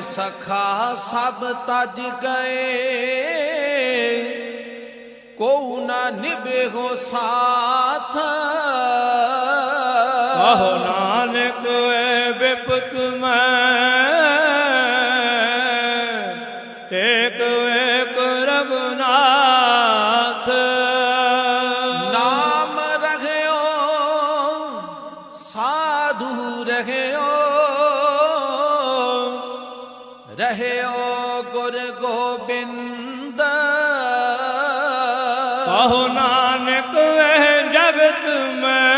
ਸਖਾ ਸਭ ਤਜ ਗਏ। ਕੋ ਨਾ ਨਿਭੇ ਸਾਥ। ਆਹੋ ਨਾਨਕ ਏ ਬਿਪਤ ਮੈਂ। ਏਕ ਏਕ ਰਗਨਾਥ ਨਾਮ ਰਹਿਓ ਸਾਧੂ ਰਹਿਓ। ਰਹਿਓ ਗੁਰ ਗੋਬਿੰਦ। ਆਹੋ ਨਾਨਕ ਏ ਜਗਤ ਮੈਂ।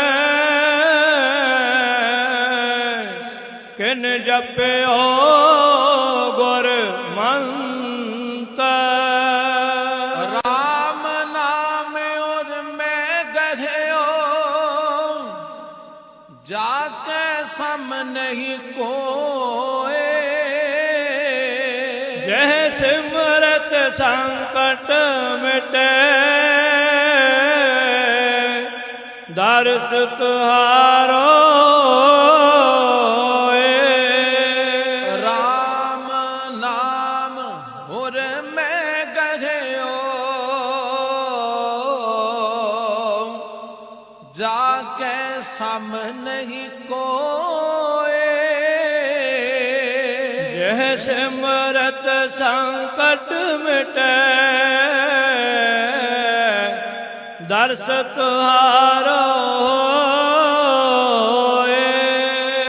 ਕਿਨ ਜਪਿਓ ਗੁਰ ਮੰਤਰ ਰਾਮ ਨਾਮ ਔਰ ਮੈਂ ਗਹਿਓ। ਜਾ ਕੇ ਸਮ ਨਹੀਂ ਜਹ ਸਿਮਰਤ ਸੰਕਟ ਮਿਟੇ, ਦਰਸ ਤੁਹਾਰੋ ਰਾਮ ਨਾਮ ਔਰ ਮੈਂ ਗਹਿਓ, ਜਾ ਕੇ ਸਮ ਨਹੀਂ ਕੋ ਜਹ ਸਿਮਰਤ ਸੰਕਟ ਮਿਟੇ। ਦਰਸ ਤੁਹਾਰੋ